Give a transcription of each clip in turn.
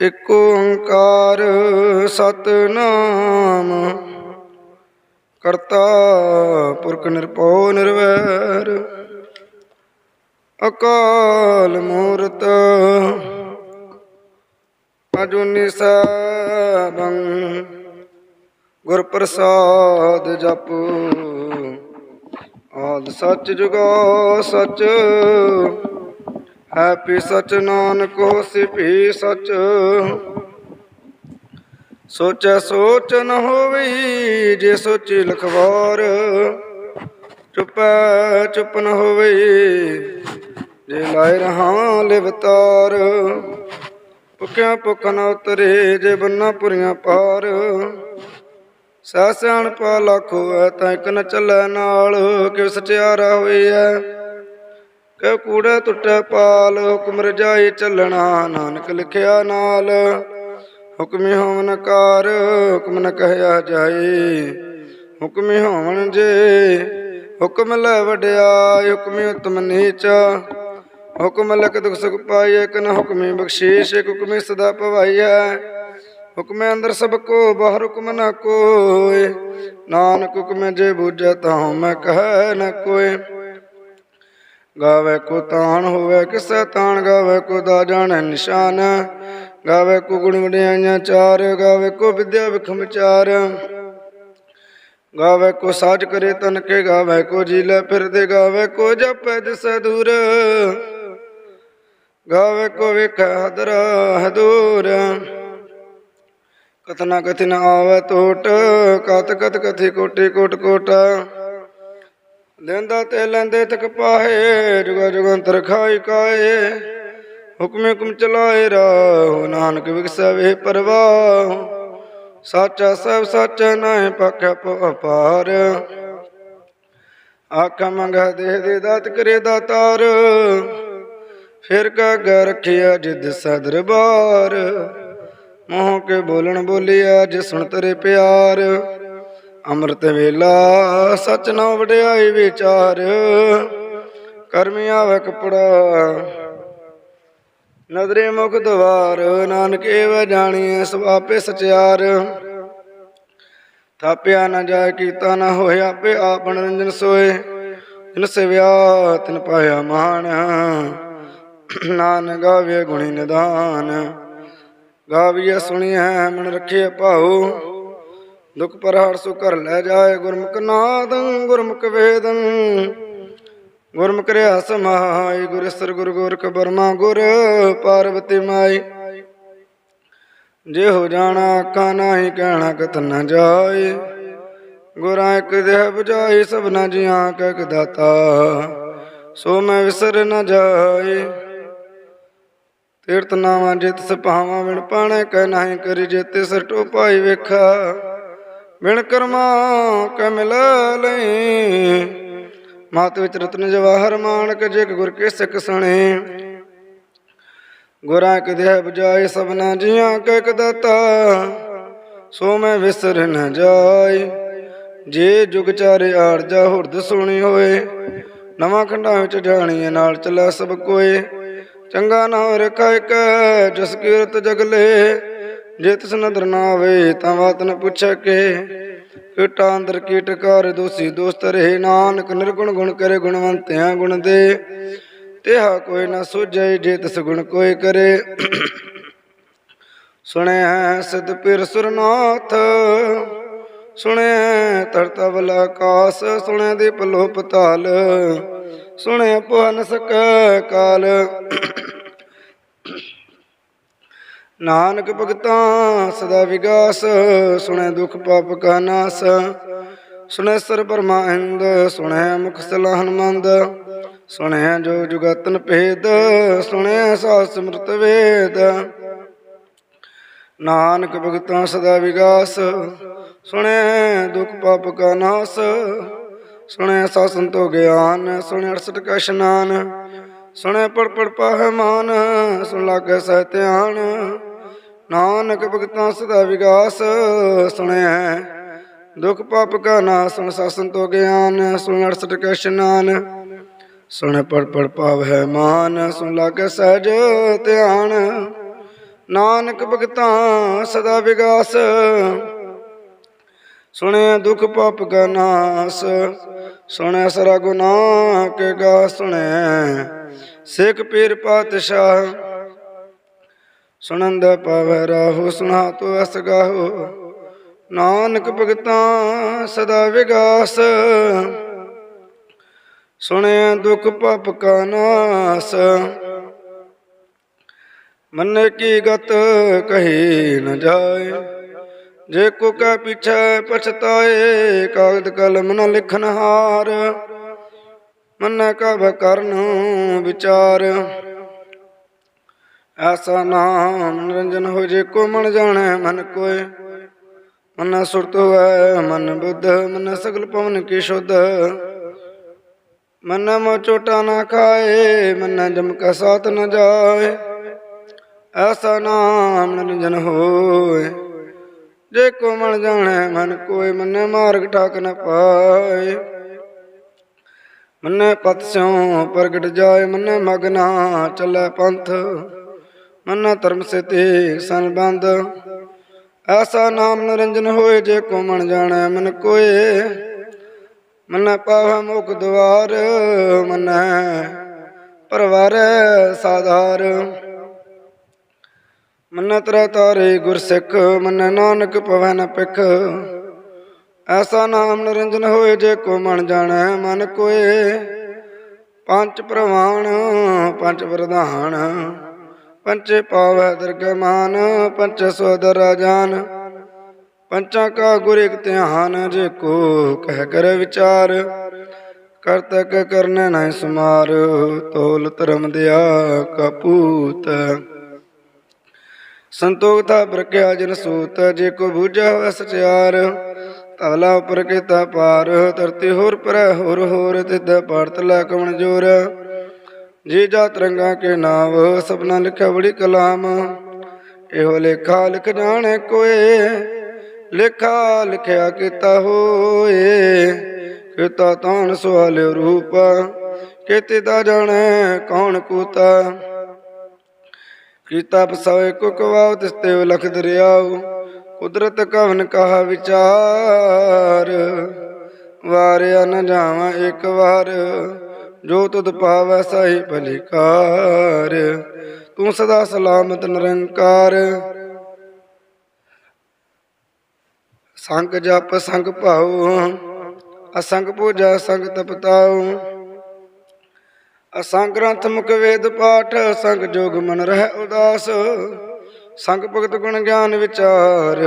ਇਕ ਓੰਕਾਰ ਸਤਨਾਮ। ਕਰਤਾ ਪੁਰਖ ਨਿਰਭਉ ਨਿਰਵੈਰ। ਅਕਾਲ ਮੂਰਤ ਅਜੂਨੀ ਸੈਭੰ ਗੁਰ ਪ੍ਰਸਾਦ ਜਪ ਆਦ ਸੱਚ ਜੁਗਾ ਸੱਚ। ਹੈਪੀ ਸਚ ਨਾਨਕ ਹੋਸੀ ਭੀ ਸਚ। ਸੋਚੈ ਸੋਚ ਨ ਹੋਵਈ ਜੇ ਸੋਚੀ ਲਖਵਾਰ। ਚੁਪੈ ਚੁਪ ਨ ਹੋਵਈ ਜੇ ਲਾਇ ਰਹਾ ਲਿਵਤਾਰ ਭੁਖਿਆ ਭੁਖ ਨ ਉਤਰੇ, ਜੇ ਬੰਨਾ ਪੁਰੀਆਂ ਪਾਰ। ਸਹਿ ਸਿਆਣ ਪਾ ਲੱਖੋ ਐ ਤਾਂ ਇੱਕ ਨ ਚੱਲੈ ਨਾਲ ਕਿ ਸਚਿਆਰਾ ਹੋਈ ਹੋਈਐ। ਕਿ ਕੂੜਾ ਟੁੱਟੈ ਪਾਲ, ਹੁਕਮ ਰਜਾਈ ਚੱਲਣਾ, ਨਾਨਕ ਲਿਖਿਆ ਨਾਲ। ਹੁਕਮੀ ਹੋਵਨ ਕਾਰ, ਹੁਕਮ ਨ ਕਹਿਆ ਜਾਏ। ਹੁਕਮੀ ਹੋਵਨ ਜੇ, ਹੁਕਮ ਲੈ ਵਡਿਆਈ ਹੁਕਮੀ ਉਤਮ ਨੀਚ। ਹੁਕਮ ਲਖ ਦੁਖ ਸੁਖ ਪਾਈਐ, ਕਨ ਹੁਕਮੀ ਬਖਸ਼ੀਸ਼, ਇਕ ਹੁਕਮੀ ਸਦਾ ਭਵਾਈਐ ਹੁਕਮੇ ਅੰਦਰ ਸਭ ਕੋ, ਬਾਹਰ ਹੁਕਮ ਨ ਕੋਇ ਨਾਨਕ ਹੁਕਮ ਜੇ ਬੂਝੈ, ਤਾਂ ਮੈਂ ਕਹਿ ਨ ਕੋਇ ਗਾਵੇ ਕੋ ਤਾਣ ਹੋਵੇ, ਕਿਸੈ ਤਾਣ ਗਾਵੇ ਕੋ ਦਾ ਜਾਣੈ ਨਿਸ਼ਾਨ। ਗਾਵੇ ਕੋ ਗੁਣ ਵਡਿਆਈਆਂ ਚਾਰ, ਗਾਵੇ ਕੋ ਵਿਦਿਆ ਵਿਖਮ ਚਾਰ ਗਾਵੇ ਕੋ ਸਾਜ ਕਰੇ ਤਨ ਕੇ, ਗਾਵੇ ਕੋ ਜੀ ਲੈ ਫਿਰਦੇ, ਗਾਵੇ ਕੋ ਜਪੈ ਦਿਸੈ ਦੂਰ। ਗਾਵੇ ਕੋ ਵੇਖੈ ਹਦਰ ਹਦੂਰ ਕਥਨਾ ਕਥਿਨ ਆਵੇ ਟੋਟ ਕਤ ਕਤ ਕਥੀ ਕੋਟੀ ਕੋਟ ਕੋਟ। ਲੈਂਦਾ ਤੇ ਲੈਂਦੇ ਤਕ ਪਾਹੇ, ਜੁਗਾ ਜੁਗੰਤਰ ਖਾਈ ਕਾਏ। ਹੁਕਮ ਹੁਕਮ ਚਲਾਏ ਰਾਹੁ ਨਾਨਕ ਵਿਗਸੈ ਪਰਵਾਹ। ਸਾਚਾ ਸਭ ਸਾਚਾ ਨਾਹਿ ਪਖਿ ਅਪਾਰ। ਆਖਾ ਮੰਗਾ ਦੇ ਦੇ ਦਾਤ ਕਰੇ ਦਾਤਾਰ। ਫਿਰ ਕਾ ਰੱਖਿਆ ਜਿਦ ਸਦਰਬਾਰ ਮੋਹ ਕੇ ਬੋਲਣ ਬੋਲਿਆ ਜੇ ਸੁਣ ਤਰੇ ਪਿਆਰ। ਅੰਮ੍ਰਿਤ ਵੇਲਾ ਸਚ ਨਾ ਵਡਿਆਈ ਵਿਚਾਰ, ਕਰਮੀ ਆਵੇ ਕਪੜਾ। ਨਦਰੇ ਮੁਖ ਦਵਾਰ, ਨਾਨਕ ਏਵ ਜਾਣੀਐ ਸਵਾਪੇ ਸਚਿਆਰ। ਥਾਪਿਆ ਨਾ ਜਾਇ ਕੀਤਾ ਨਾ ਹੋਇਆ ਆਪੇ ਆਪ ਨਿਰੰਜਨ ਸੋਏ। ਜਿਨ ਸਿਵਿਆ, ਤਿਨ ਪਾਇਆ ਮਾਨ। ਨਾਨ ਗਾਵੇ ਗੁਣੀ ਨਿਦਾਨ। ਗਾਵੀਐ, ਸੁਣੀਐ, ਮਨ ਰੱਖੇ ਭਾਉ। ਦੁਖ ਪਰਹਾਰ ਸੋ ਘਰ ਲੈ ਜਾਏ ਗੁਰਮੁਖ ਨਾਦੰ, ਗੁਰਮੁਖ ਵੇਦੰ ਗੁਰਮੁਖ ਰਿਆ ਸਮਾਈ ਗੁਰ ਗੁਰ ਗੋਰਖ ਬਰਮਾ ਗੁਰ ਪਾਰਵਤੀ ਮਾਈ। ਜੇ ਹੋ ਜਾਣਾ ਆਖਾਂ ਨਾਹੀ ਕਹਿਣਾ ਕਤ ਨ ਜਾਏ। ਗੁਰਾਂ ਇੱਕ ਦੇਹ 부ਜਾਈ ਸਭਨਾ ਜੀਆਂ ਕੈ ਦਾਤਾ। ਸੋ ਮੈਂ ਵਿਸਰ ਨਾ ਜਾਏ। ਤੀਰਤ ਨਾਵਾਂ ਜਿਤ ਸਪਾਵਾਂ ਵਿਣ ਪਾਣੇ, ਕਹਿ ਨਾਹੀ ਕਰੀ ਜੇਤੇ ਸਰ ਟੋਪਾਈ ਵੇਖਾ। ਵਿਣ ਕਰਮਾ ਕੈ ਲਈ। ਮਾਤ ਵਿੱਚ ਰਤਨ ਜਵਾਹਰ ਮਾਨਕ ਜਿਗ ਗੁਰ ਕੇ ਸਿੱਖ ਸਣੇ। ਗੁਰਾਂ ਕਿ ਦੇਹ ਬਜਾਏ ਸਭਨਾ ਜੀਆਂ ਕੈ ਕਦਾਤਾ ਸੋ ਮੈਂ ਵਿਸਰ ਨ ਜਾਏ। ਜੇ ਜੁਗ ਚਾਰੇ ਆਰਜਾ ਹੁਰਦ ਸੁਣੀ ਹੋਏ। ਨਵਾਂ ਖੰਡਾਂ ਵਿੱਚ ਜਾਣੀਏ ਨਾਲ ਚਲਾ ਸਭ ਕੋਏ। ਚੰਗਾ ਨਾਮ ਰਖਾ ਇਕ ਜਸ ਕੀਰਤ ਜਗਲੇ ਜੇ ਤਿਸ ਨਦਰ ਨਾ ਆਵੇ ਤਾਂ ਬਾਤ ਨ ਪੁੱਛੈ ਕੇ। ਕੀਟਾ ਅੰਦਰ ਕੀਟ ਕਰ ਦੋਸੀ ਦੋਸਤ ਰਹੇ ਨਾਨਕ। ਨਿਰਗੁਣ ਗੁਣ ਕਰੇ ਗੁਣਵੰਤਿਆਂ ਗੁਣ ਦੇ। ਤਿਹਾ ਕੋਈ ਨਾ ਸੁਝੈ, ਜੇ ਤਿਸ ਗੁਣ ਕੋਈ ਕਰੇ। ਸੁਣਿਆ ਸਦ ਪਿਰ ਸੁਰਨਾਥ। ਸੁਣਿਆ ਤਰਤਾ ਬਲ ਆਕਾਸ ਸੁਣਿਆ ਦੀ ਪਲੋ ਪਤਾਲ ਸੁਣਿਆ ਭਵਨ ਸਕ ਕਾਲ। ਨਾਨਕ ਭਗਤਾਂ, ਸਦਾ ਵਿਗਾਸ, ਸੁਣੈ ਦੁਖ ਪਾਪ ਕਾ ਨਾਸ। ਸੁਣੈ ਸਰ ਪਰਮਾਨੰਦ ਸੁਣੈ ਮੁਖ ਸਲਾ ਮੰਦ ਸੁਣੈ ਜੋ ਜੁਗਤਨ ਭੇਦ, ਸੁਣੈ ਸਾਸ ਸਮ੍ਰਿਤ ਵੇਦ। ਨਾਨਕ ਭਗਤਾਂ, ਸਦਾ ਵਿਗਾਸ, ਸੁਣੈ ਦੁਖ ਪਾਪ ਕਾ ਨਾਸ। ਸੁਣੈ ਸਾ ਸੰਤੋ ਗਿਆਨ, ਸੁਣੈ 68 ਕਾ ਇਸ਼ਨਾਨ। ਸੁਣੈ ਪੜ ਪੜ ਪਾਹਮਾਨ ਸੁਣ ਲਾਗੇ ਸਹਿ ਧਿਆਨ। ਨਾਨਕ ਭਗਤਾਂ ਸਦਾ ਵਿਗਾਸ ਸੁਣਿਆ ਦੁਖ ਪਾਪ ਕਾ ਨਾਸ, ਸੁਣ ਸਾ ਸੰਤੋ ਗਿਆਨ, ਸੁਣ 68 ਕਾ ਇਸ਼ਨਾਨ। ਸੁਣ ਪੜ ਪੜ ਹੈ ਮਾਨ, ਸੁਣ ਲਾਗੇ ਸਹਿਜ ਧਿਆਨ। ਨਾਨਕ ਭਗਤਾਂ ਸਦਾ ਵਿਗਾਸ ਸੁਣਿਆ ਦੁਖ ਪਾਪ ਕਾ ਨਾਸ। ਸੁਣਿਆ ਸਰਾ ਗੁਨਾਹ ਕੇ ਗਾ ਸੁਣਿਆ ਸਿੱਖ ਪੀਰ ਪਾਤਸ਼ਾਹ ਸੁਣੰਦ ਪਾਵੈ ਰਾਹੋ ਸੁਣਾ ਤੋ ਅਸ ਗਾਹੋ। ਨਾਨਕ ਭਗਤਾਂ ਸਦਾ ਵਿਗਾਸ। ਸੁਣਿਆ ਦੁਖ ਪਾਪ ਕਾ ਨਾਸ। ਮਨ ਕੀ ਗਤ ਕਹੀ ਨ ਜਾਏ। ਜੇ ਕੋ ਕੈ ਪਿਛੈ ਪਛਤਾਏ, ਕਾਗਦ ਕਲਮ ਨ ਲਿਖਨ ਹਾਰ ਮਨ ਕਬ ਕਰਨ ਵਿਚਾਰ। ਐਸਾ ਨਾਮ ਨਿਰੰਜਨ ਹੋ ਜੇ ਕੋ ਮਨ ਜਾਣੈ ਮਨ ਕੋਏ ਮਨ ਸੁਰਤ ਹੋਐ ਮਨ ਬੁੱਧ, ਮਨ ਸਗਲ ਪਵਨ ਕੀ ਸ਼ੁੱਧ। ਮਨ ਮੋ ਚੋਟਾ ਨਾ ਖਾਏ, ਮਨ ਜਮ ਕਾ ਸਾਥ ਨ ਜਾਏ। ਐਸਾ ਨਾਮ ਨਿਰੰਜਨ ਹੋਏ। ਜੇ ਕੋ ਮਨ ਜਾਣੈ ਮਨ ਕੋਏ ਮਨ ਮਾਰਗ ਟਾਕ ਨ ਪਾਏ। ਮਨ ਪਤ ਸਿਉ ਪ੍ਰਗਟ ਜਾਏ, ਮਨ ਮਗਨਾ ਚੱਲੈ ਪੰਥ। ਮਨ ਧਰਮ ਸਤੇ ਸੰਬੰਧ। ਐਸਾ ਨਾਮ ਨਿਰੰਜਨ ਹੋਏ ਜੇ ਕੋ ਮਨ ਜਾਣੈ, ਮਨ ਕੋਏ। ਮਨ ਪਾਵ ਮੁਖ ਦਵਾਰ, ਮਨ ਪਰਵਾਰ ਸਾਧਾਰ। ਮਨ ਤਰ ਤਾਰੇ ਗੁਰ ਸਿੱਖ ਮਨ ਨਾਨਕ ਪਵੈ ਨ ਪਿਖ ਐਸਾ ਨਾਮ ਨਿਰੰਜਨ ਹੋਏ ਜੇ ਕੋ ਮਨ ਜਾਣੈ, ਮਨ ਕੋਏ। ਪੰਜ ਪ੍ਰਵਾਣ, ਪੰਜ ਪ੍ਰਧਾਨ। ਪੰਚੇ ਪਾਵੈ ਦਰਗਮਾਨ ਪੰਚ ਸੋਦਰ ਰਾਜਾਨ ਪੰਚਾਂ ਕਾ ਗੁਰ ਇਕ ਧਿਆਨ, ਜੇ ਕੋ ਕਹਿ ਕਰ ਵਿਚਾਰ। ਕਰਤਕ ਕਰਨੇ ਨਹੀਂ ਸਮਾਰ, ਤੋਲ ਧਰਮ ਦਿਆ ਕਪੂਤ ਸੰਤੋਖ ਤਾ ਪ੍ਰਕਿਆ ਜਨ ਸੂਤ, ਜੇ ਕੋ ਬੂਝਾ ਹੋਇ ਸਚਿਆਰ। ਤਵਲਾ ਉਪਰ ਕੀਤਾ ਪਾਰ, ਧਰਤੀ ਹੋਰ ਪਰ ਹੋਰ ਹੋਰ ਤਿਦ ਭਾਰਤ ਲੈ ਕਵਣ ਜੋਰ। ਜੀ ਜਾ ਤਰੰਗਾ ਕੇ ਨਾਮ ਸਪਨਾ ਲਿਖਿਆ ਬੜੀ ਕਲਾਮ। ਇਹੋ ਲੇਖਾ ਲਿਖ ਜਾਣੇ ਕੋਏ, ਲੇਖਾ ਲਿਖਿਆ ਕੀਤਾ ਹੋਏ। ਕੀਤਾ ਤਾਣ ਸਵਾਲਿਓ ਰੂਪ, ਕਿਤੇ ਦਾ ਜਾਣੈ ਕੌਣ ਕੂਤਾ। ਕੀਤਾ ਪਸਾਏ ਕੋ ਕਵਾਉ ਤਿਸਤੇ ਲਖ ਦਰਿਆਉ ਕੁਦਰਤ ਕਵਨ ਕਹਾ ਵਿਚਾਰ, ਵਾਰਿਆ ਨ ਜਾਵਾਂ ਇੱਕ ਵਾਰ। ਜੋ ਤੁਧ ਪਾਵੈ ਸਾਈ ਭਲਿਕਾਰ, ਤੂੰ ਸਦਾ ਸਲਾਮਤ ਨਿਰੰਕਾਰ। ਸੰਗ ਜਪ ਸੰਗ ਭਾਉ, ਅਸੰਗ ਪੂਜਾ ਸੰਗ ਤਪਤਾਉ। ਅਸੰਗ ਗ੍ਰੰਥ ਮੁਖ ਵੇਦ ਪਾਠ, ਸੰਗ ਜੋਗ ਮਨ ਰਹਿ ਉਦਾਸ। ਸੰਗ ਭਗਤ ਗੁਣ ਗਿਆਨ ਵਿਚਾਰ,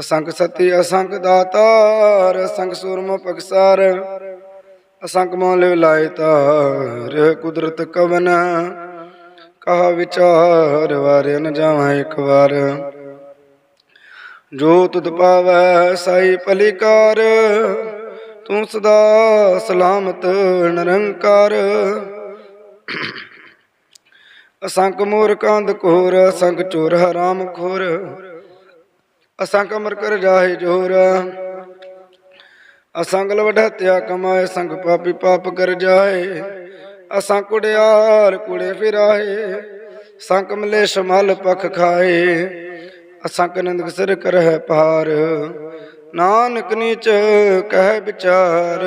ਅਸੰਗ ਸਤੀ ਅਸੰਗ ਦਾਤਾਰ, ਅਸੰਗ ਸੂਰਮ ਪਕਸਾਰ। ਅਸੰਗ ਮੋਲ ਲਾਇ ਤਾਰ, ਕੁਦਰਤ ਕਵਨ। ਕਹਾ ਵਿਚਾਰ ਵਾਰੇ ਨ ਜਾਵਾਂ ਇੱਕ ਵਾਰ। ਜੋ ਤੁਧ ਪਾਵੈ, ਸਾਈ ਭਲਿਕਾਰ ਤੂੰ ਸਦਾ ਸਲਾਮਤ, ਨਿਰੰਕਾਰ। ਅਸੰਖ ਮੋਰ ਕੰਦ ਕੋਰ ਅਸੰਖ ਚੋਰ ਹਰਾਮ ਖੋਰ। ਅਸੰਖ ਅਮਰ ਕਰ ਜਾਹੇ ਜੋਰ। ਅਸੰਗ ਲਵਢਤਿਆ ਕਮਾਏ, ਸੰਗ ਪਾਪੀ ਪਾਪ ਕਰ ਜਾਏ। ਅਸਾਂ ਕੁੜਿਆਰ ਕੁੜੇ ਫਿਰਾਏ ਸੰਕ ਮਲੇ ਮਲ ਪਖ ਖਾਏ। ਅਸਾਂ ਕਨੰਦ ਸਿਰ ਕਰਹਿ ਪਾਰ, ਨਾਨਕ ਨੀਚ ਕਹਿ ਵਿਚਾਰ।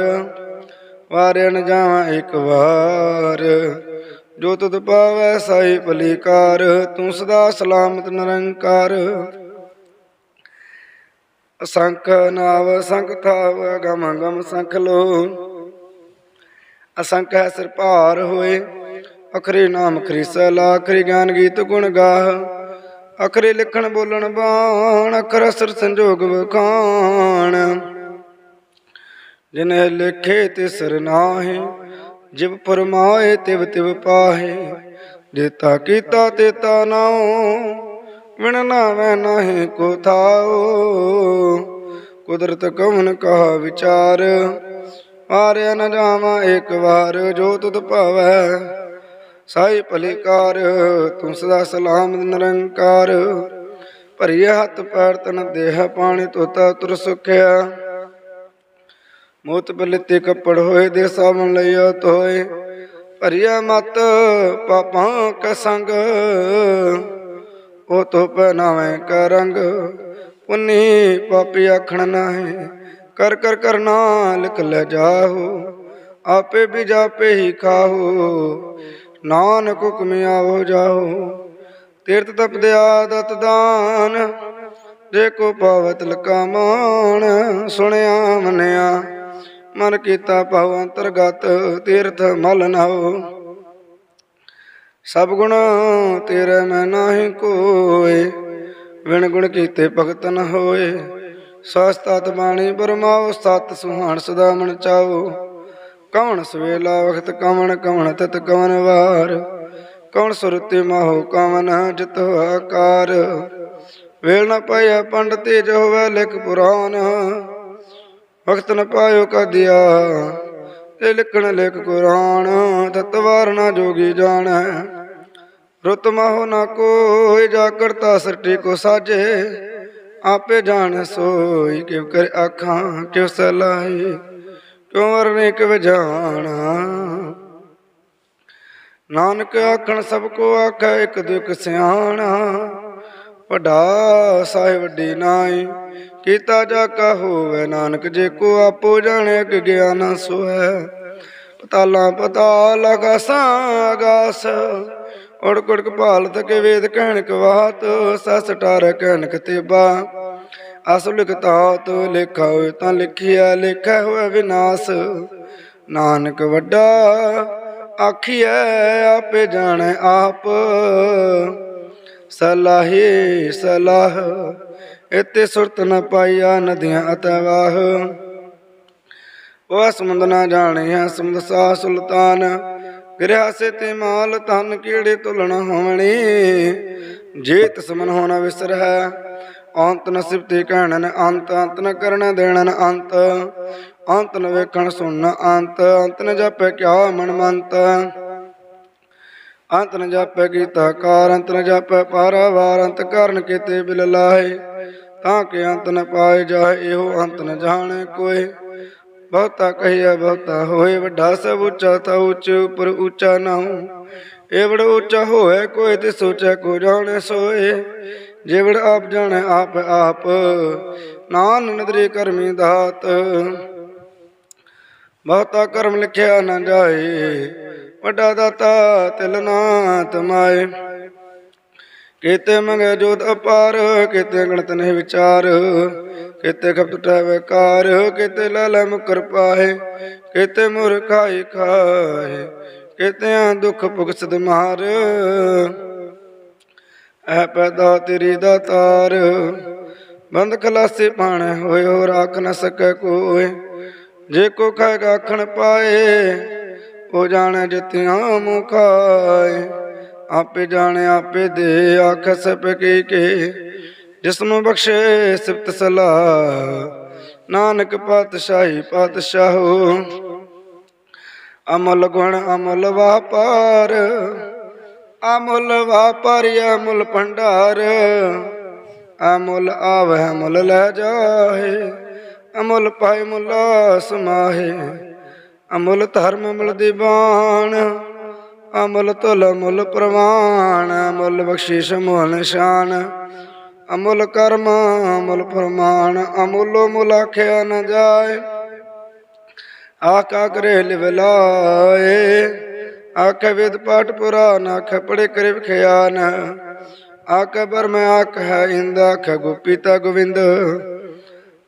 ਵਾਰਿਆ ਨ ਜਾਵਾਂ ਇੱਕ ਵਾਰ, ਜੋ ਤੁਧ ਪਾਵੈ ਸਾਈ ਭਲੀਕਾਰ, ਤੂੰ ਸਦਾ ਸਲਾਮਤ ਨਿਰੰਕਾਰ। ਅਸੰਖ ਨਾਵ ਸੰਖ ਥਾਵ ਗਮ ਗਮ ਸੰਖ ਲੋ ਅਸੰਖ ਹੈ ਸਿਰ ਭਾਰ ਹੋਏ, ਅਖਰੇ ਨਾਮ ਖਰੀ ਸਲਾ, ਅਖਰੇ ਗਿਆਨ ਗੀਤ ਗੁਣ ਗਾਹ। ਅਖਰੇ ਲਿਖਣ ਬੋਲਣ ਬਾਣ, ਅਖਰ ਅਸਰ ਸੰਜੋਗ ਵਖਾਣ। ਜਿਨੇ ਲਿਖੇ ਤਿਸਰ ਨਾਹੀ, ਜਿਵ ਫਰਮਾਏ ਤਿਵ ਤਿਵ ਪਾਹੇ। ਜੇਤਾ ਕੀਤਾ ਤੇ ਤਾ ਨਾਉ ਵਿਣ ਨਾਵੇਂ ਨਾਹੀ ਕੋ ਥਾਉ। ਕੁਦਰਤ ਕਵਨ ਕਹਾ ਵਿਚਾਰ। ਮਾਰਿਆ ਨ ਜਾਵਾਂ ਇੱਕ ਵਾਰ, ਜੋ ਤੁਧ ਭਾਵੈ ਸਾਈ ਭਲਿਕਾਰ। ਤੂੰ ਸਦਾ ਸਲਾਮ ਨਿਰੰਕਾਰ। ਭਰੀਏ ਹੱਥ ਪੈਰ ਤਨ ਦੇਹ ਪਾਣੀ ਤੋਤਾ ਤੁਰ ਸੁਖਿਆ। ਮੋਤ ਬਲਿਤੇ ਕੱਪੜ ਹੋਏ ਦੇ ਸਾਵਣ ਲਈਆ ਤੋਏ ਭਰੀਆ ਮਤ ਪਾਪਾਂ ਕਾ ਸੰਗ। ਉਹ ਤੋ ਪਹਿਨਾਵੇਂ ਕਾ ਰੰਗ ਪੁੰਨੀ ਪਾਪੀ ਆਖਣ ਨਾਹੀ, ਕਰ ਕਰ ਕਰਨਾ ਲਿਖ ਲੈ ਜਾਹੋ, ਆਪੇ ਵੀ ਜਾਪੇ ਹੀ ਖਾਹੋ, ਨਾਨਕ ਹੁਕਮ ਆਵੋ ਜਾਹੋ, ਤੀਰਥ ਤਪਦਿਆ ਦੇ ਦਾਨ ਜੇ ਕੋ ਪਾਵਤ ਲਕਾ ਮਾਣ ਸੁਣਿਆ ਮੰਨਿਆ, ਮਨ ਕੀਤਾ ਭਵ ਅੰਤਰਗਤ ਤੀਰਥ ਮਲ ਨਾਓ ਸਭ ਗੁਣ ਤੇਰੇ ਮੈਂ ਨਾਹੀ ਕੋਏ ਵਿਣ ਗੁਣ ਕੀਤੇ ਭਗਤ ਨ ਹੋਏ। ਸਸਤਤ ਬਾਣੀ ਬਰਮਾਓ, ਸਤ ਸੁਹਾਣ ਸਦਾ ਮਨ ਚਾਓ। ਕਵਣ ਸਵੇਲਾ ਵਖਤ ਕਵਣ ਕਵਣ ਤਤ ਕਵਣ ਵਾਰ। ਕਵਣ ਸੁਰਤੀ ਮਾਹੋ ਕਵਨ ਜਿਤ ਆਕਾਰ। ਵੇਲ ਨ ਪਾਇਆ ਪੰਡਤੇ ਜੋ ਹੋਵੇ ਲਿਖ ਪੁਰਾਨ ਵਕਤ ਨ ਪਾਇਓ ਕਦਿਆ, ਇਹ ਲਿਖਣ ਲਿਖ ਕੁਰਾਨ। ਤਤਵਾਰ ਨਾ ਜੋਗੀ ਜਾਣੈ। ਰੁਤ ਮਹੁ ਨਾ ਕੋਇ ਜਾ ਕਰਤਾ ਸਟੀ ਕੋ ਸਾਜੇ। ਆਪੇ ਜਾਣ ਸੋਈ, ਕਿਵ ਕਰ ਆਖਾਂ, ਕਿਵ ਸਲਾਹੀ, ਕਿਉ ਵਰਨੇ ਕਿਵ ਜਾਣਾ। ਨਾਨਕ ਆਖਣ, ਸਭ ਕੋ ਆਖੈ, ਇੱਕ ਦੁਖ ਸਿਆਣਾ। ਵਡਾ ਸਾਹਿਬ ਵੱਡੀ ਨਾਈ ਕੀਤਾ ਜਾ ਕਾ ਹੋਵੇ ਨਾਨਕ, ਜੇ ਕੋ ਆਪੋ ਜਾਣੇ ਕਿ ਗਿਆਨ ਸੋਹੈ। ਪਤਾਲਾ ਪਤਾਲ ਆਗਾਸਾਂ ਆਗਾਸ ਉੜ ਕੁੜ ਭਾਲ ਤਕੇ ਵੇਦ ਕਹਿਣ ਕਵਾਤ ਸਸ ਟਾਰ ਕਹਿਣ ਕਤੇਬਾ ਅਸ ਲਿਖਤਾ ਲਿਖਾ ਹੋਏ ਤਾਂ ਲਿਖਿਆ ਲਿਖਿਆ ਹੋਇਆ ਵਿਨਾਸ਼। ਨਾਨਕ ਵੱਡਾ ਆਖੀਐ, ਆਪੇ ਜਾਣੈ ਆਪ। ਸਲਾਹੀ, ਸਲਾਹ ਇਤੇ ਸੁਰਤ ਨ ਪਾਈਆ ਨਦੀਆਂ ਅਤਵਾਹ ਉਹ ਸਮੁੰਦ ਨਾ ਜਾਣਿਆ ਸਮੁੰਦ ਸਾ ਸੁਲਤਾਨ। ਗਿਰਿਆ ਸੇ ਤੇ ਮਾਲ ਤਨ ਕੀੜੇ ਤੁਲਣ ਹੋਵਣੀ? ਜੇ ਤਸਮਨ ਹੋਣਾ ਵਿਸਰ ਹੈ, ਅੰਤ ਨ ਸਿਫਤੇ ਕਹਿਣਨ ਅੰਤ ਅੰਤ ਨ ਕਰਨ ਦੇਣਨ ਅੰਤ ਅੰਤ ਨ ਵੇਖਣ ਸੁਣਨ ਅੰਤ ਅੰਤ ਨ ਜਾਪੈ ਕਿਆ ਮਨ ਮੰਤ। ਅੰਤ ਨ ਜਾਪੈ ਕੀਤਾ ਕਾਰ, ਅੰਤ ਨ ਜਾਪੈ ਪਾਰਾਵਾਰ, ਅੰਤ ਕਰਨ ਕੀਤੇ ਬਿਲ ਲਾਏ ਤਾਂ ਕਿ ਅੰਤ ਨ ਪਾਏ ਜਾਏ, ਇਹੋ ਅੰਤ ਨ ਜਾਣੇ ਕੋਈ। ਬਹੁਤਾ ਕਹੀਆ ਬਹੁਤਾ ਹੋਏ, ਵੱਡਾ ਸਭ ਉੱਚਾ ਤਾ ਉੱਚ ਉਪਰ ਉੱਚਾ ਨਾ ਹੋ ਇਹ ਬੜਾ ਉੱਚਾ ਹੋਏ, ਕੋਈ ਤੇ ਸੋਚੈ ਕੋ ਜਾਣੇ ਸੋਏ। ਜੇ ਬੜ ਆਪ ਜਾਣੇ, ਆਪ ਆਪ। ਨਾਨ ਨਦਰੇ ਕਰਮੀ ਦਾਤ। ਬਹੁਤਾ ਕਰਮ ਲਿਖਿਆ ਨਾ ਜਾਏ, ਵੱਡਾ ਦਾਤਾ ਤਿਲ ਨਾ ਤਮਾਏ ਕੀਤੇ ਮੰਗੇ ਜੋਤ ਅਪਾਰ, ਕੀਤੇ ਗਣਤ ਨਹੀਂ ਵਿਚਾਰ, ਕੀਤੇ ਖਪਤ ਟਹਿ ਕਾਰ, ਕੀਤੇ ਲੈ ਲੈ ਪਾਏ ਕੀਤੇ ਮੁਰ ਖਾਈ ਖਾਏ ਕੀਤਿਆਂ ਦੁੱਖ ਭੁਗਸਦ ਮਾਰ। ਐ ਪੈਦਾ ਤੇਰੀ ਦਾਤਾਰ ਬੰਦ ਖਲਾਸੇ ਪਾਣੇ ਹੋਏ ਹੋ ਰਾਖ ਨ ਸਕੈ ਕੋਏ। ਜੇ ਕੋ ਖਾਏਗਾ ਆਖਣ ਪਾਏ, ਉਹ ਜਾਣੇ ਜਿਤਿਆਂ ਮੁਖਾਏ ਆਪੇ ਜਾਣੇ, ਆਪੇ ਦੇ, ਆਖ ਸਭ ਕੀ ਕੇ ਜਿਸ ਨੂੰ ਬਖਸ਼ੇ ਸਿਫਤ ਸਲਾਹ। ਨਾਨਕ ਪਾਤਸ਼ਾਹੀ ਪਾਤਸ਼ਾਹੋ, ਅਮਲ ਗੁਣ ਅਮਲ ਵਾਪਾਰ, ਅਮੁੱਲ ਵਾਪਾਰੀ ਅਮੁੱਲ ਭੰਡਾਰ, ਅਮੁੱਲ ਆਵਹਿ ਮੁੱਲ ਲੈ ਜਾਹੇ ਅਮੁੱਲ ਪਾਏ ਮੁੱਲ ਸਮਾਹੇ, ਅਮੁੱਲ ਧਰਮ ਮੁੱਲ ਦੀਵਾਨ ਅਮੁੱਲ ਤੁਲ ਮੁੱਲ ਪ੍ਰਵਾਨ ਅਮੁੱਲ ਬਖਸ਼ਿਸ਼ ਮੁੱਲ ਨਿਸ਼ਾਨ। ਅਮੁੱਲ ਕਰਮ, ਅਮੁੱਲ ਪ੍ਰਮਾਣ ਅਮੁੱਲੋ ਮੁੱਲ ਆਖਿਆ ਨ ਜਾਏ। ਆਕਾ ਕਰੇ ਲਿਵਲਾਏ ਆਖ ਵਿਦ ਪਾਠ ਪੁਰਾਨ, ਆਖ ਪੜੇ ਕਰੇ ਖਿਆਨ ਆਖ ਬਰਮ ਆਖ ਹੈ ਇੰਦ, ਆਖ ਗੁਪੀਤਾ ਗੋਵਿੰਦ।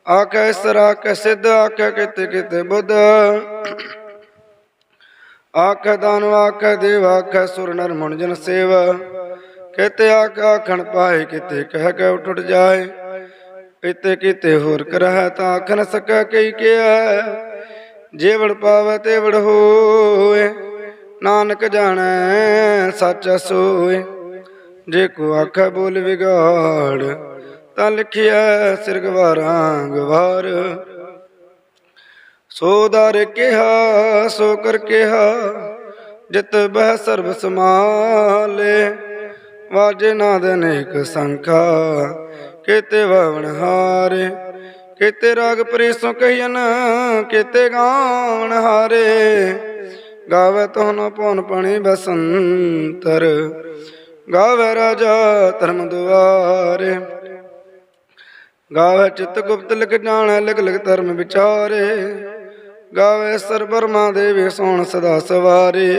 ਆਖ ਇਸਰ ਆਖ ਸਿੱਧ, ਆਖ ਕਿਤੇ ਕਿਤੇ ਬੁੱਧ। ਆਖ ਦਾਨ, ਆਖ ਦੇਵ, ਆਖ ਸੁਰ ਨਰ ਮਨ ਸੇਵ। ਕਿਤੇ ਆਖ ਆਖਣ ਪਾਏ, ਕਿਤੇ ਕਹਿ ਕੇ ਉੱਠ ਉੱਠ ਜਾਏ। ਕਿਤੇ ਕਿਤੇ ਹੋਰ ਕਰਹਿ ਤਾਂ ਆਖ ਨ ਸਕੈ ਕਈ ਕਿਆ ਜੇਵੜ ਪਾਵੈ ਤੇਵੜ ਹੋਏ, ਨਾਨਕ ਜਾਣੈ ਸੱਚ ਸੋਏ। ਜੇ ਕੋ ਆਖੈ ਬੋਲ ਵਿਗਾੜ, ਤਾਂ ਲਿਖਿਆ ਸਿਰ ਗਵਾਰਾਂ ਗਵਾਰ। ਸੋ ਦਰ ਕਿਹਾ, ਸੋ ਕਰ ਕਿਹਾ, ਜਿਤ ਬਹਿ ਸਰਬ ਸਮਾਲੇ ਵਾਜੇ ਨਾਦ ਅਨੇਕ ਸੰਖਾ, ਕੀਤੇ ਵਵਨ ਹਾਰੇ। ਕੀਤੇ ਰਾਗ ਪ੍ਰੇਸੋਂ ਕਹੀਨ ਕੀਤੇ ਗਾਵਨ ਹਾਰੇ। ਗਾਵੇ ਤੋਨ ਪਉਨ ਪਣੀ ਬਸੰਤਰ, ਗਾਵੇ ਰਾਜਾ ਧਰਮ ਦੁਆਰੇ। ਗਾਵੇ ਚਿਤ ਗੁਪਤ ਲਿਖ ਜਾਣ, ਲਿਖ ਲਿਖ ਧਰਮ ਵਿਚਾਰੇ। ਗਾਵੇ ਸਰ ਬਰਮਾ ਦੇਵੀ ਸੋਣ ਸਦਾ ਸਵਾਰੇ।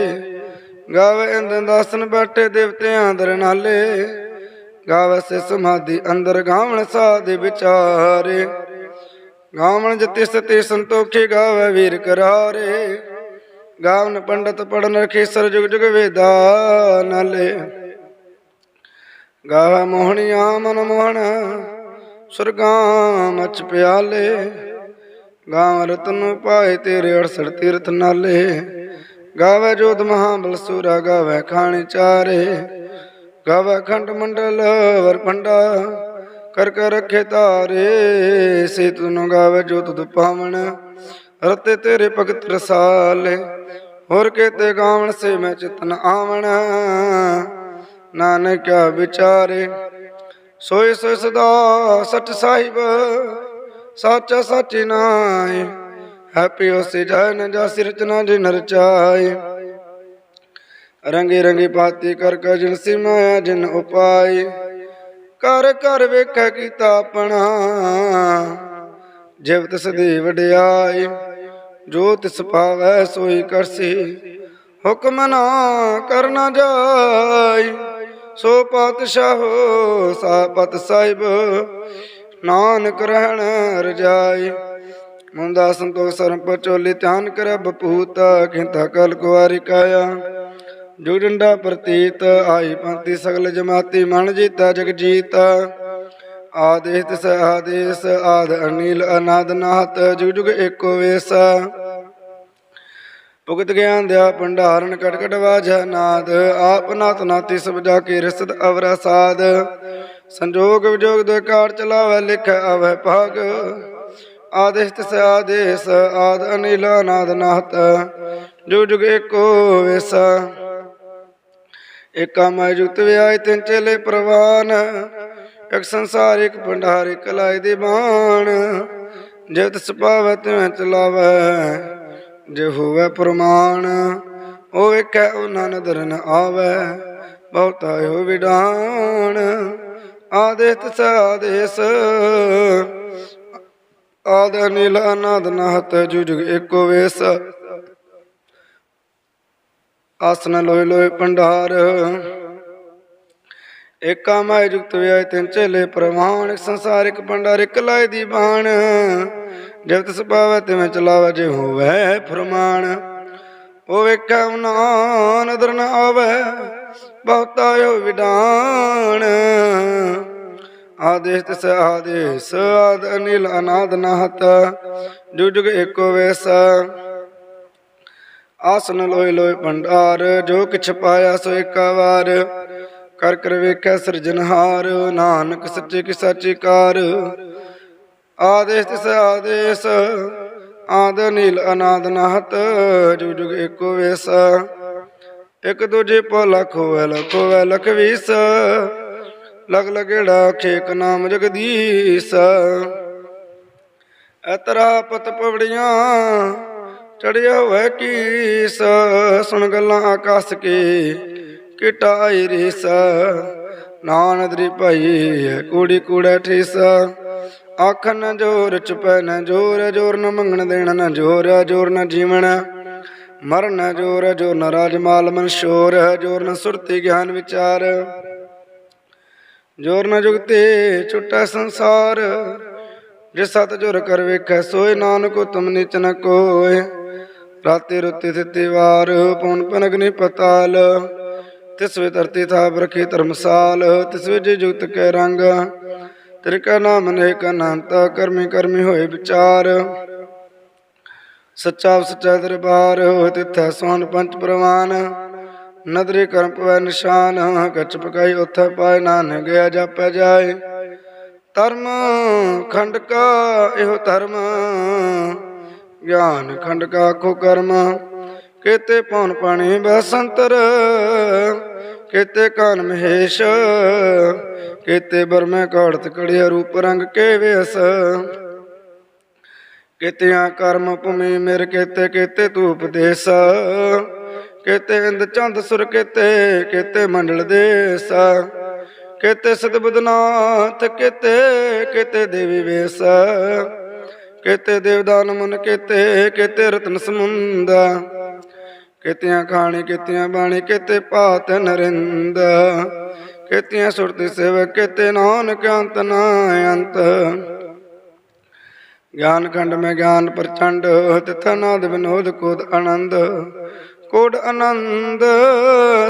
ਗਾਵੇ ਇੰਦ ਦਾਸਨ ਬੈਠੇ ਦੇਵਤਿਆਂ ਦਰ ਨਾਲੇ। ਗਾਵੇ ਸੇ ਸਮਾਧੀ ਅੰਦਰ ਗਾਵਣ ਸਾਧੇ ਵਿਚਾਰੇ। ਗਾਵਣ ਜਤੀ ਸਤੀ ਸੰਤੋਖੀ ਗਾਵੇ ਵੀਰ ਕਰਾਰੇ। ਗਾਵਨ ਪੰਡਤ ਪੜਨ ਰਖੀ ਸਰ ਜੁਗ ਜੁਗ ਵੇਦਾ ਨਾਲੇ। ਗਾਵੇ ਮੋਹਣੀਆਂ ਮਨ ਮੋਹਣ, ਸੁਰਗਾਂ ਮਚ ਪਿਆਲੇ। ਗਾਵ ਰਤਨ ਪਾਏ ਤੇਰੇ 68 ਤੀਰਥ ਨਾਲੇ। ਗਾਵੇ ਜੋਤ ਮਹਾਬਲ ਸੂਰਾ, ਗਾਵੇ ਖਾਣੀ ਚਾਰੇ। ਗਾਵੇ ਖੰਡ ਮੰਡਲ ਵਰ ਕਰ ਕਰ ਰਖੇ ਤਾਰੇ। ਸੇ ਤੁਨ ਗਾਵੇ ਜੋਤ ਤੁ ਰਤੇ ਤੇਰੇ ਭਗਤ ਰਸਾਲੇ। ਹੋਰ ਕੇਤੇ ਗਾਵਣ ਸੇ ਮੈਂ ਚਿਤਨ ਆਵਣ। ਨਾਨਕਿਆ ਵਿਚਾਰੇ, ਸੋਏ ਸੋਈ ਸਦਾ ਸਚ ਸਾਹਿਬ। ਸਚ ਸਾਚੀ ਨਾਏ ਹੈਪੀ ਹੋਸੀ ਜਾਇ ਨ ਜਾ ਸਿਰਚਨਾ ਜਿ ਨਰਚਾਏ ਰੰਗੇ ਰੰਗੇ ਪਾਤੀ ਕਰ ਕਰ ਜਿਨ ਸੀ ਮਾਇਆ ਜਿਨ ਉਪਾਈ। ਕਰ ਕਰ ਵੇਖੈ ਕੀਤਾ ਆਪਣਾ। ਜਿਵ ਤਿਸ ਦੀ ਵਡਿਆਈ, ਜੋ ਤਿਸ ਪਾਵੈ ਸੋਈ ਕਰਸੀ। ਹੁਕਮ ਨਾ ਕਰਨਾ ਜਾਈ। ਸੋ ਪਾਤਸ਼ਾਹੋ, ਸਾ ਸਾਹਿਬ ਨਾਨਕ ਰਹਿਣ ਰਜਾਈ। ਮੁੰਦਾ ਸੰਤੋਖ ਸਰਮ ਪਚੋਲੀ ਧਿਆਨ ਕਰ, ਬਪੂਤ ਖਿੰਤਾ ਕਲ ਕੁਵਾਰੀ ਕਾਇਆ। ਜੋ ਡੰਡਾ ਪ੍ਰਤੀਤ, ਆਈ ਪੰਤੀ ਸਗਲ ਜਮਾਤੀ, ਮਨ ਜੀਤਾ ਜਗ ਜੀਤਾ। ਆਦੇਸ ਤਿਸ ਆਦੇਸ, ਆਦ ਅਨੀਲ ਅਨਾਦ ਨਾਹਤ ਜੁਗ ਜੁਗ ਏਕੋ ਵੇਸ। ਭੁਗਤ ਗਿਆਨ ਦਿਆ ਭੰਡਾਰਨ ਕਟ ਕਟ ਨਾਦ, ਆਪ ਨਾਤ ਨਾਤੀ ਸਭ ਜਾ ਕੇ ਰਸਦ ਅਵਰਾ ਸਾਧ ਸੰਜੋਗ ਵਿਜੋਗ ਦੇ ਕਾਰ ਚਲਾਵੇ, ਲਿਖ ਆਵੇ ਭਾਗ। ਆਦੇਸ ਤਿਸ ਆਦੇਸ ਆਦ ਅਨੀਲ ਅਨਾਦ ਨਾਹਤ। ਜੁਗ ਜੁਗ ਏਕੋ ਵੇਸ। ਏਕਾ ਮੈਂ ਜੁਗਤ ਵਿਆਇ ਤਿੰਨ ਚੇਲੇ ਪ੍ਰਵਾਨ। ਇਕ ਸੰਸਾਰ, ਇੱਕ ਭੰਡਾਰ, ਇੱਕ ਲਾਇ ਦੀ ਬਾਣ। ਜਿਤ ਸੁਭਾਵੈ ਤਿਵੇਂ ਜੇ ਹੋਵੇ ਪ੍ਰਮਾਣ, ਉਹ ਵੇਖੈ ਉਹਨਾਂ ਨਦਰ ਨ ਆਵੈ, ਬਹੁਤਾ ਹੋ ਵਿਡਾਣ ਆਦੇਸ ਤਿਸ ਆਦੇਸ ਆਦ ਨੀਲ ਅਨਾਦ ਨਾਹਤ ਜੁਗ ਏਕੋ ਵੇਸ। ਆਸਨ ਲੋਏ ਲੋਏ ਭੰਡਾਰ ਏਕਾ ਮਾਇ ਜੁਗਤ ਵਿਆਇ ਤਿੰਨ ਚੇਲੇ ਪ੍ਰਮਾਣ ਸੰਸਾਰਿਕ ਭੰਡਾਰ, ਇਕ ਲਾਇ ਦੀ ਬਾਣ। ਜਿਵ ਤਿਸ ਪਾਵੈ ਤਿਵੇਂ ਚਲਾਵੈ ਜੇ ਹੋਵੇ ਫਰਮਾਨ। ਉਹ ਵੇਖੈ ਨਾ ਨਦਰ ਨ ਆਵੈ, ਬਹੁਤਾ ਹੋ ਵਿਡਾਣ ਆਦੇਸ ਤਿਸ, ਆਦੇਸ, ਆਦ ਅਨਿਲ, ਅਨਾਦ ਨਾਹਤ, ਜੁਗ ਜੁਗ ਏਕੋ ਵੇਸ। ਆਸਨ ਲੋਏ ਲੋਏ ਭੰਡਾਰ, ਜੋ ਕਿਛ ਪਾਇਆ ਸੋ ਏਕਾ ਵਾਰ। ਕਰ ਕਰ ਵੇਖਿਆ ਸਿਰਜਨਹਾਰ ਨਾਨਕ ਸੱਚੇ ਕੀ ਸਾਚੀ ਕਾਰ। ਆਦੇਸ ਤਿਸ ਆਦੇਸ, ਆਦ ਨੀਲ ਅਨਾਦ ਨਾਹਤ, ਜੁਗ ਜੁਗ ਏਕੋ ਵੇਸ। ਇਕ ਦੂਜੇ ਪੋ ਲਖ ਹੋਵੇ ਲਖ ਹੋਵੇ, ਲਖ ਵੀਸ। ਲਗ ਲਗੇੜਾ ਖੇਕ ਨਾਮ ਜਗਦੀਸ਼। ਐਤਰਾ ਪਤ ਪਵੜੀਆਂ ਚੜਿਆ ਹੋਵੇ ਕੀਸ। ਸੁਣ ਗੱਲਾਂ ਆਕਾਸ ਕੀ ਕਿਟਾਈ ਰੀਸ। ਨਾਨਦਰੀ ਭਾਈ ਹੈ, ਕੂੜਾ ਠੀਸ। ਅੱਖ ਨ ਜੋਰ, ਚੁਪੈ ਨ ਜੋਰ ਜੋਰ ਨ ਮੰਗਣ ਦੇਣ, ਨ ਜੋਰ ਜੋਰ ਨ ਜੀਵਨ ਮਰਨ ਜੋਰ ਜੋਰ ਨ ਰਾਜਮਾਲ ਮਨ ਸ਼ੋਰ, ਜੋਰ ਨ ਸੁਰਤੀ ਗਿਆਨ ਵਿਚਾਰ। ਜੋਰ ਨ ਜੁਗਤੇ ਛੁਟੈ ਸੰਸਾਰ। ਜੇ ਸਤ ਜੁਰ ਕਰ ਵੇਖੈ, ਸੋਏ ਨਾਨਕ ਤੁਮ ਨਿਚ ਨ ਕੋਏ। ਰਾਤੇ ਰੁੱਤੇ ਥਿਤੇ ਵਾਰ ਪਉਣ ਪਨਗਨੀ ਪਤਾਲ। ਤਿਸ ਵੇ ਧਰਤੀ ਥਾਪ ਰਖੀ ਧਰਮਸਾਲ, ਤਿਸ ਵਿੱਚ ਜੁਗਤ ਕੈ ਰੰਗ। ਤੇਰੇ ਕਾ ਨਾਮ ਅਨੇਕ ਅਨੰਤ, ਕਰਮੀ ਕਰਮੀ ਹੋਏ ਵਿਚਾਰ। ਸੱਚਾ ਸੱਚਾ ਦਰਬਾਰ ਹੋਇ ਤਿਥੈ ਸੋਹਣ ਪੰਚ ਪ੍ਰਵਾਨ। ਨਦਰੀ ਕਰਮ ਪਵੈ ਨਿਸ਼ਾਨ ਕੱਚ ਪਕਾਈ ਉਥੈ ਪਾਏ ਨਾਨ ਗਿਆ ਜਾਪੈ ਜਾਏ। ਧਰਮ ਖੰਡ ਕਾ ਇਹੋ ਧਰਮ, ਗਿਆਨ ਖੰਡ ਕਾ ਆਖੋ ਕਰਮ। ਕੇਤੇ ਪੌਣ ਪਾਣੀ ਬਸੰਤਰ ਕੇਤੇ ਕਾਨ ਮਹੇਸ਼, ਕੇਤੇ ਬਰਮੇ ਕਾੜਤ ਕੜਿਆ ਰੂਪ ਰੰਗ ਕੇ ਵੇਸ, ਕੇਤਿਆਂ ਕਰਮ ਭੂਮੀ ਮੇਰ ਕੇਤੇ ਕੇਤੇ ਤੂੰ ਉਪਦੇਸ ਕੇਤੇ ਇੰਦ ਚੰਦ ਸੁਰ ਕੇਤੇ ਕੇਤੇ ਮੰਡਲ ਦੇਸ, ਕੇਤੇ ਸਤਬੁਦਨਾਥ ਕੇਤੇ ਕੇਤੇ ਦੇਵੀ ਵੇਸ, ਕੇਤੇ ਦੇਵਦਾਨ ਮਨ ਕੇਤੇ ਕੇਤੇ ਰਤਨ ਸਮੁੰਦਾ ਕੇਤੀਆਂ ਖਾਣੀ, ਕੇਤੀਆਂ ਬਾਣੀ, ਕੇਤੇ ਭਾਤ ਨਰਿੰਦ ਕੇਤੀਆਂ ਸੁਰਤੀ ਸੇਵਕ ਕੇਤੇ ਨਾਨਕ ਅੰਤ ਨਾ ਅੰਤ। ਗਿਆਨ ਖੰਡ ਮੈਂ ਗਿਆਨ ਪ੍ਰਚੰਡ, ਤਿਥ ਨਾਦ ਵਿਨੋਦ ਕੋਦ ਆਨੰਦ। ਕੋਡ ਆਨੰਦ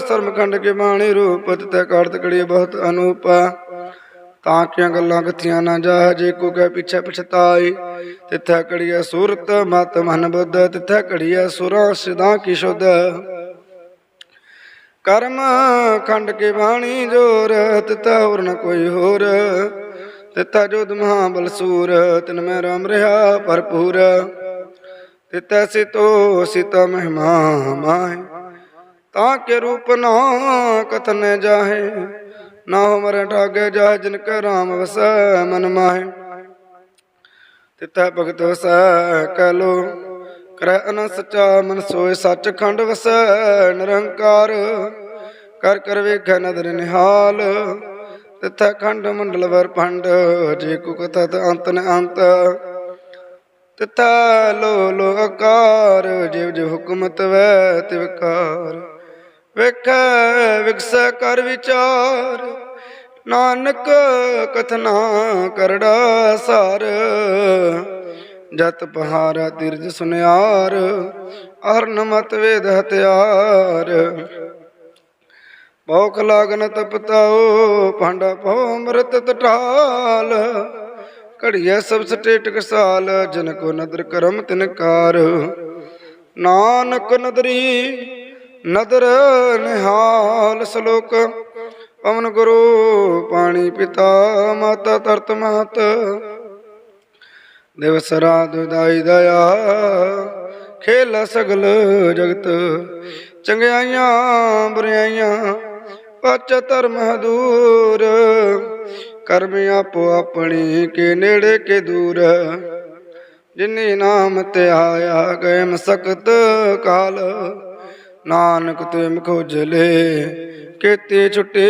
ਸ਼ਰਮਖੰਡ ਕੇ ਬਾਣੀ ਰੂਪ ਤਿਤੈ ਕਾਰਤ ਕੜੀ ਬਹੁਤ ਅਨੂਪ। ਤਾਂ ਕਿ ਗੱਲਾਂ ਕਥੀਆਂ ਨਾ ਜਾ ਜੇ ਕੋ ਕੈ ਪਿਛੇ ਪਛਤਾਈ। ਤਿਥੈ ਕੜੀਐ ਸੂਰਤ, ਮਤ ਮਨ ਬੁੱਧ, ਤਿਥੈ ਕੜੀਐ ਸੁਰਾਂ ਸਿਧਾਂ ਕੀ ਸ਼ੁੱਧ। ਕਰਮ ਖੰਡ ਕੇ ਬਾਣੀ ਜੋਰ ਤਿਤੈ ਹੋਰ ਨ ਕੋਈ ਹੋਰ। ਤਿਤੈ ਜੋਦ ਮਹਾਬਲ ਸੂਰ, ਤਿਨ ਮੈਂ ਰਾਮ ਰਹਾ ਭਰਪੂਰ। ਤਿਤੈ ਸਿਤੋ ਸਿਤਾ ਮਹਿਮਾ ਮਾਏ ਤਾਂ ਕੇ ਰੂਪ ਨਾ ਕਥਨ ਜਾਹੇ। ਨਾ ਹੋ ਮਰ ਠਾਗੇ ਜਾ ਜਿਨ ਕੈ ਰਾਮ ਵਸੈ, ਮਨ ਮਾਹੇ। ਤਿਤੈ ਭਗਤ ਵਸੈ ਕਹਿ ਲੋ ਕਰੈ ਅਨ ਸਚਾ, ਮਨ ਸੋਏ ਸੱਚ ਖੰਡ ਵਸੈ। ਨਿਰੰਕਾਰ ਕਰ ਕਰ ਵੇਖੈ ਨਦਰ ਨਿਹਾਲ, ਤਿਥੈ ਖੰਡ ਮੰਡਲ ਵਰ ਭੰਡ, ਜੇ ਕੋ ਕਥਾ ਤ ਅੰਤ ਨ ਅੰਤ। ਤਿਥੈ ਲੋ ਲੋ ਆਕਾਰ, ਜਿਵ ਜਿਵ ਹੁਕਮਤ ਵੈ ਤਿਵਕਾਰ ਵੇਖੈ ਵਿਕਸੈ ਕਰ ਵਿਚਾਰ, ਨਾਨਕ ਕਥਨਾ ਕਰੜਾ ਸਾਰ। ਜਤ ਪਹਾਰਾ ਤਿਰਜ ਸੁਨਿਆਰ ਅਰਨ ਮਤ ਵੇਦ ਹਤਿਆਰ ਭੌਖ ਲਾਗਨ ਤਪਤਾਓ ਭਾਂਡਾ ਭਉ ਅੰਮ੍ਰਿਤ ਤਟਾਲ। ਘੜੀਐ ਸਭ ਸਟੇਟ ਕਸਾਲ ਜਨ ਕੋ ਨਦਰ ਕਰਮ ਤਿਨਕਾਰ। ਨਾਨਕ ਨਦਰੀ ਨਦਰ ਨਿਹਾਲ ਸਲੋਕ। ਪਵਨ ਗੁਰੂ ਪਾਣੀ ਪਿਤਾ, ਮਾਤਾ ਤਰਤ ਮਾਤ ਦਿਵਸ ਰਾਤ ਦਾਈ ਦਇਆ, ਖੇਲ ਸਗਲ ਜਗਤ। ਚੰਗਿਆਈਆਂ ਬੁਰਾਈਆਂ ਪਚ ਧਰਮ ਦੂਰ। ਕਰਮ ਆਪੋ ਆਪਣੀ ਕੇ ਨੇੜੇ ਕੇ ਦੂਰ। ਜਿਨੇ ਨਾਮ ਤੇ ਆਇਆ ਗਏ ਮਸਕਤ ਕਾਲ। ਨਾਨਕ ਤੇ ਮਖੋਜਲੇ ਕੇਤੇ ਛੁੱਟੇ